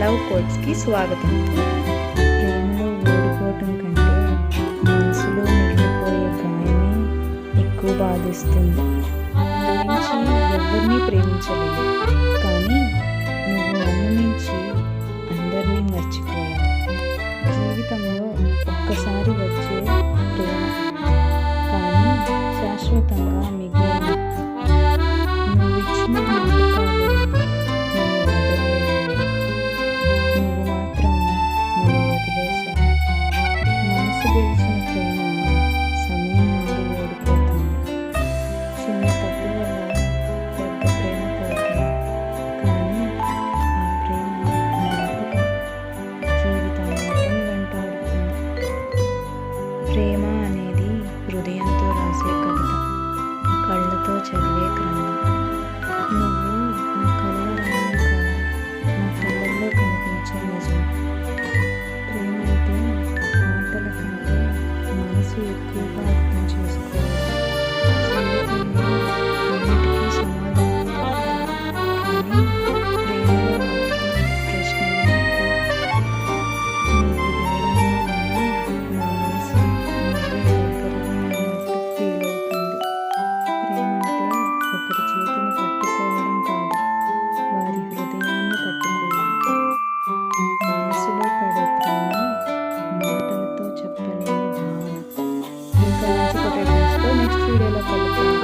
Love కోచ్కి స్వాగతం. ప్రేమలో ఓడిపోవటం కంటే మనసులో మిగిలిపోయే గాయమే ఎక్కువ బాధిస్తుంది. ఎవరిని ప్రేమించలేదు కానీ నువ్వు నన్ను నుంచి అందరినీ మర్చిపోయావు. జీవితంలో ఒక్కసారి వచ్చే ప్రేమ. కానీ శాశ్వతంగా today. you. చేయాలని కోరేటో నెక్స్ట్ వీడియోలో కలుద్దాం